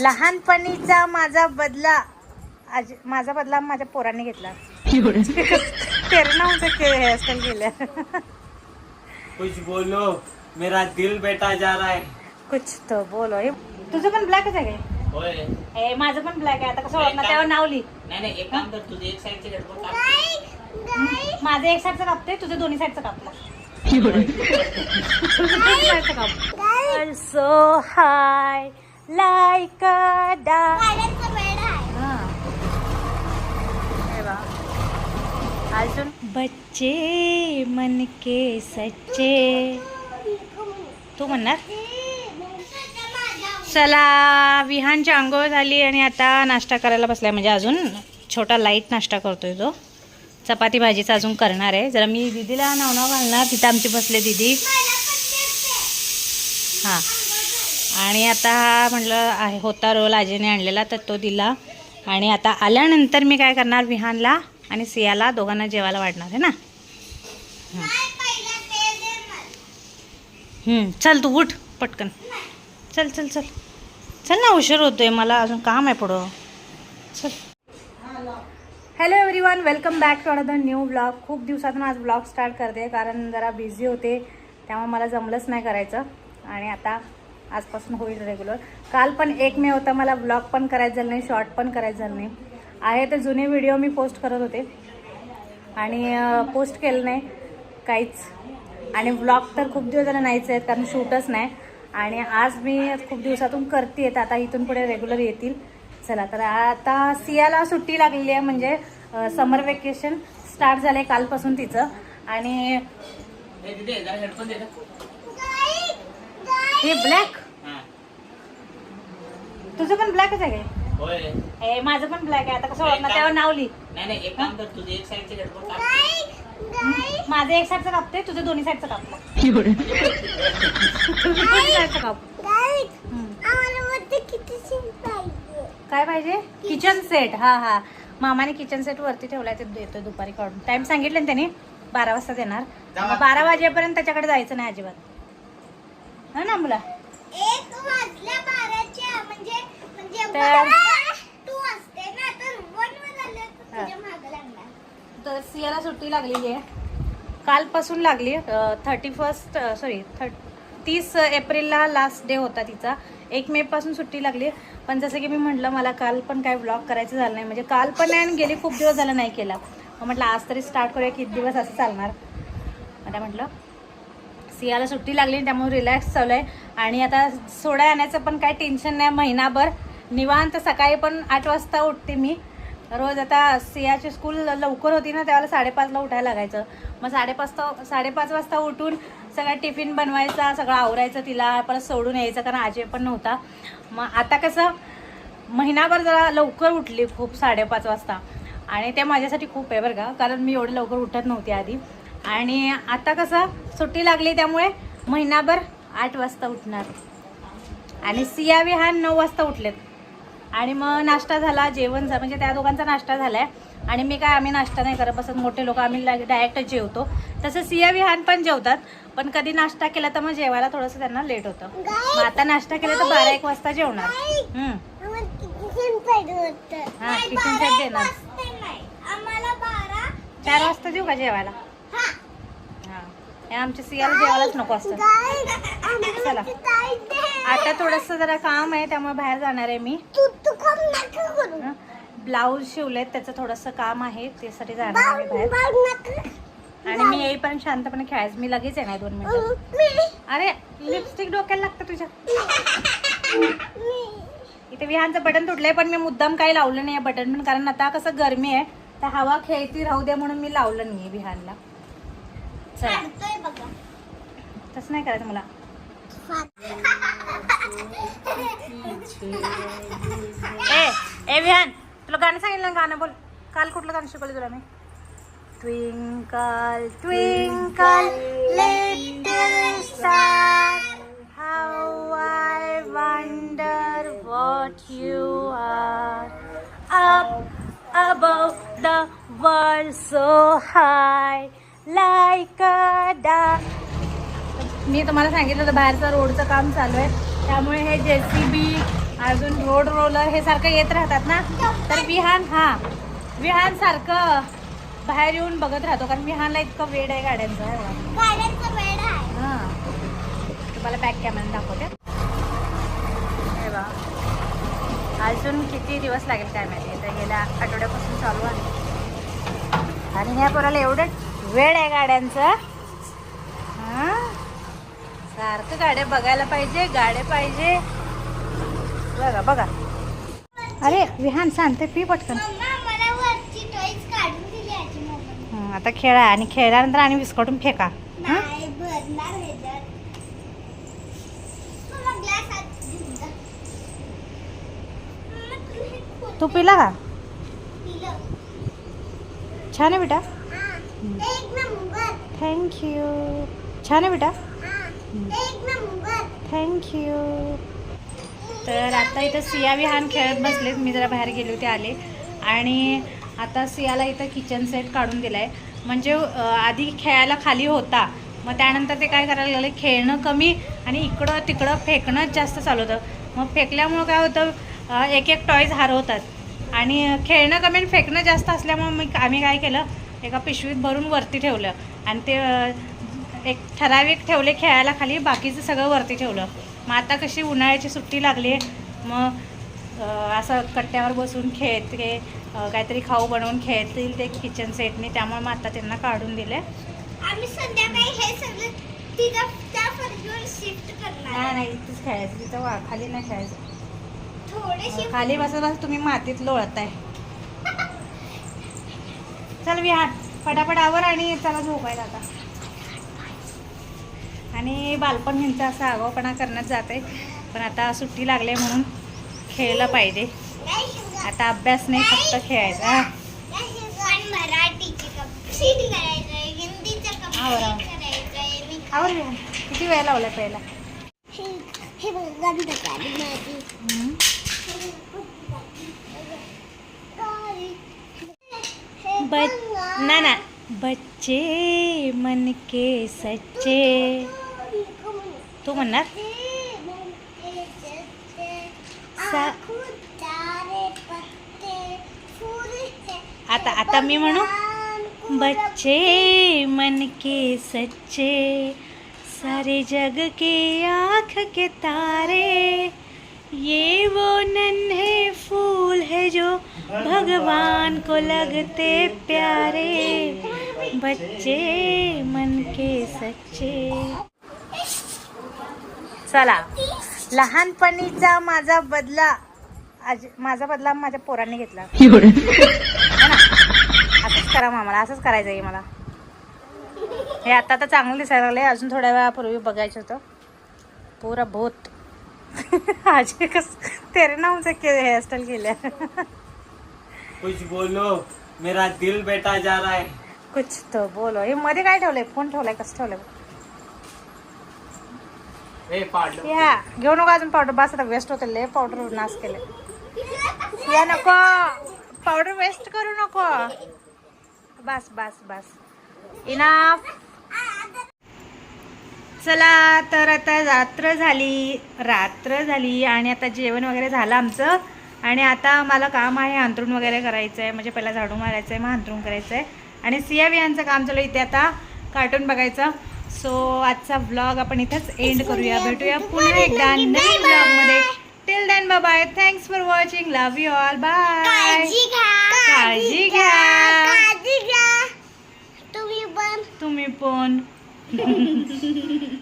लहानपणीचा माझा बदला आज माझा बदला माझ्या पोरांनी घेतला. तेरणा हेअरस्टाईल केल्या कुछ बोलो मेरा दिल बेटा जा रहा है. कुछ तो बोलो. हे तुझं पण ब्लॅकच आहे काय? होय. हे माझं पण ब्लॅक आहे. आता कसं ओळखणार त्यावर नाव लिही. नाही नाही एक काम कर तुझे एक साईडचे हेडफोन काप माझं एक साईडचं कापते तुझं दोन्ही साईडचं कापलं सो हाय लाईक अजून? बच्चे मन के सच्चे. तू म्हणणार? चला विहानची आंघोळ झाली आणि आता नाश्ता करायला बसलाय. म्हणजे अजून छोटा लाइट नाश्ता करतोय तो. चपाती भाजीचा अजून करणार आहे. जरा मी दिदीला नाव नाव घालणार. तिथं आमची बसले दिदी. हां. आणि आता हा म्हटलं आहे होता रोल आजीने आणलेला तर तो दिला. आणि आता आल्यानंतर मी काय करणार विहानला आणि सियाला दोघांना जेवायला वाढणार आहे ना? चल तू उठ पटकन. चल चल चल. चल ना उशीर होतोय मला अजून काम आहे पुढं. चल. Hello everyone welcome back to another new blog खूप दिवसातून आज ब्लॉग स्टार्ट करते कारण जरा बिझी होते त्यामुळे मला जमलंच नाही करायचं. आणि आता आजपासून होईल रेग्युलर काल पण एक मे होता मला ब्लॉग पण करायचं झालं नाही शॉर्ट पण करायचं झालं नाही. आहे ते जुने व्हिडिओ मी पोस्ट करत होते. आणि पोस्ट केलं नाही काहीच. आणि ब्लॉग तर खूप दिवस झाले नाहीच आहेत कारण शूटच नाही. आणि आज मी खूप दिवसातून करते तर आता इथून पुढे रेग्युलर येतील. चला तर आता सियाला सुट्टी लागलेली आहे म्हणजे समर वेकेशन स्टार्ट झालं आहे कालपासून तिचं. आणि ए, दीदी जरा हेडफोन दे ना. हे ब्लॅक हा. तुझं पण ब्लॅकच आहे काय? होय. हे माझं पण ब्लॅक आहे. आता कसं ओळखणार? त्यावर नाव लिही. नाही नाही एक काम कर. तुझे एक साईडचे हेडफोन काप माझं एक साईडचं कापते तुझं दोन्ही साईडचं कापलं तुझं दोन्ही साईडचं काप. काय पाहिजे? किचन सेट हा हा. मामाने किचन सेट वरती ठेवलाय ते देतो दुपारी काढून. टाइम सांगितलं ना त्यांनी? बारा वाजता देणार. मग बारा वाजेपर्यंत त्याच्याकडे जायचं नाही अजिबात. हा ना मुला? एक वाजल्या बाराच्या म्हणजे म्हणजे तर- बारा टू असते ना तर वन वर आलं तर. तुझ्या मागं लागणार. तर सियाला सुट्टी लागलेली आहे. कालपासून लागली थर्टी फर्स्ट सॉरी थर्ट तीस एप्रिलला लास्ट डे होता तिचा. एक मे पासून सुट्टी लागली पण जसं की मी म्हटलं मला काल पण काय ब्लॉग करायचं झालं नाही. म्हणजे काल पण नाही आणि गेली खूप दिवस झालं नाही केला. मग म्हटलं आज तरी स्टार्ट करूया किती दिवस असं चालणार? आता म्हटलं सियाला सुट्टी लागली त्यामुळे रिलॅक्स चालू आहे आणि आता सोडा आणायचं पण काय टेन्शन नाही महिनाभर. निवांत सकाळी पण आठ वाजता उठते मी. रोज आता सियाची स्कूल लवकर होती ना त्यावेळेला साडेपाचला उठायला लागायचं. मग साडेपाच साडेपाच वाजता उठून सगळा टिफिन बनवायचा सगळं आवरायचं तिला परत सोडून यायचं कारण आजी पण नव्हता. मग आता कसं महिनाभर जरा लवकर उठली खूप साडेपाच वाजता. आणि ते माझ्यासाठी खूप आहे बरं का कारण मी एवढं लवकर उठत नव्हती आधी. आणि आता कसं सुट्टी लागली त्यामुळे महिनाभर आठ वाजता उठणार. आणि सिया विहान नऊ वाजता उठलेत. आणि मग नाश्ता झाला जेवण झालं म्हणजे त्या दोघांचा नाश्ता झाला आहे आणि मी काय आम्ही नाश्ता नाही करत बसत. मोठे लोक आम्ही डायरेक्टच जेवतो. तसं सिया विहान पण जेवतात. पण कधी नाश्ता केला तर मग जेवायला थोडंसं त्यांना लेट होतं. मग आता नाश्ता केला तर बारा एक वाजता जेवणार. आम्हाला किचन साईड हा, देणार. चार वाजता देऊ का जेवायला? हा हां हे आमच्या सियाला जेवायलाच नको असतं. चला. आता थोडंसं जरा काम आहे त्यामुळे बाहेर जाणार आहे मी. ब्लाऊज शिवलेत त्याचं थोडंसं काम आहे त्यासाठी जाणार आहे बाहेर. आणि मी येईपर्यंत शांतपणे खेळायचं. मी लगेच येणार दोन मिनिटं. अरे लिपस्टिक डोक्याला लागतं तुझ्या. इथे विहानचं बटन तुटलंय पण मी मुद्दाम काही लावलं नाही बटन. पण कारण आता कसं गरमी आहे तर हवा खेळती राहू दे म्हणून मी लावलं नाही विहानला. चला. तसं नाही करायचं मला. ए ए विहान तुला गाणं सांगितलं ना गाणं बोल. काल कुठलं गाणं शिकवलं तुला मी? Twinkle twinkle little star how I wonder what you are up above the world so high dove मी तुम्हाला सांगितलं होतं बाहेरचं रोडचं काम चालू आहे. त्यामुळे हे जे सी बी अजून रोड रोलर हे सारखं येत राहतात ना? तर विहान हा. विहान सारखं बाहेर येऊन बघत राहतो कारण विहानला इतकं वेड आहे गाड्यांचं हा. तुम्हाला बॅक कॅमेरा दाखवते. हे अजून किती दिवस लागेल काय माहिती? तर गेल्या आठवड्यापासून चालू आहे. आणि ह्या पोराला एवढं वेळ आहे गाड्यांचं. हा? सारखं गाड्या बघायला पाहिजे गाड्या पाहिजे. बघा बघा. अरे विहान सांगते पी पटकन. आता खेळा आणि खेळल्यानंतर आणि विस्कटून फेका. तू पिला का? पिलं. छान आहे बेटा. थँक्यू छान आहे बेटा. थँक्यू तर आता इथं सिया विहान खेळत बसलेत. मी जरा बाहेर गेले होते आले. आणि आता सियाला इथं किचन सेट काढून दिला आहे म्हणजे आधी खेळायला खाली होता. मग त्यानंतर ते काय करायला लागले? खेळणं कमी आणि इकडं तिकडं फेकणंच जास्त चालू होतं. मग फेकल्यामुळं काय होतं? एक एक टॉईज हरवतात. आणि खेळणं कमी आणि फेकणं जास्त असल्यामुळं मग आम्ही काय केलं? एका पिशवीत भरून वरती ठेवलं. आणि ते एक ठराविक ठेवले खेळायला खाली बाकीचं सगळं वरती ठेवलं. मग आता कशी उन्हाळ्याची सुट्टी लागली आहे मग असं कट्ट्यावर बसून खेळते काहीतरी खाऊ बनवून खेळतील ते किचन सेटने त्यामुळे मग आता त्यांना काढून दिले आम्ही संध्याकाळी हे सगळं तिथं त्या फर्जीवर शिफ्ट करणार नाही इथंच खेळायचं. तिथं वा खाली नाही खेळायचं. थोडेसे खाली बसत बस तुम्ही मातीत लोळताय. चल विहार फटाफट आवर आणि चला झोपायला आता. आणि बालपण ह्यांचं असं आगाऊपणा करण्यात जाते पण आता सुट्टी लागली म्हणून खेळलं पाहिजे. आता अभ्यास नाही फक्त खेळायचा. आवर विहान. किती वेळ लावला पहिला हे हे बघ गंध काढी माझी हम्म. बच ना ना. बच्चे मन के सच्चे. तू म्हणणार सा- आता आता मी म्हणू बच्चे मन के सच्चे. सारे जग के आँख के तारे. ये भगवान को लगते प्यारे बच्चे मन के सच्चे। चला लहानपणीचा माझा बदला आज माझा बदला माझ्या पोरांनी घेतला. असंच करा मामाला असंच करायचं आहे मला. हे आता तर चांगलं दिसायला लागले अजून थोड्या वेळापूर्वी बघायचं होतं. पुरा भूत. आज कस तेरे के हेअरस्टाईल केल्या. कुछ बोलो मेरा दिल बेटा जा रहा है। कुछ तो बोलो। हे मध्ये काय ठेवलंय? फोन ठेवलाय कसं ठेवलंय ए पाडलो. या घेऊ नको अजून पावडर बस आता वेस्ट होते लय पावडर नाश केले या नको. पावडर वेस्ट करू नको. बस बस बस. इनाफ चला तर आता रात्र झाली. रात्र झाली आणि आता जेवण वगैरे झालं आमचं. आणि आता मला काम आहे अंथरूण वगैरे करायचं आहे म्हणजे पहिला झाडू मारायचं आहे मग अंथरूण करायचं आहे आणि सिया यांचं काम चालू इथे आता कार्टून बघायचं. सो आजचा व्लॉग आपण इथंच एंड करूया. भेटूया पुन्हा एकदा नवीन व्लॉगमध्ये till then bye thanks for watching love you all bye. काळजी घ्या. तुम्ही पण. तुम्ही पण.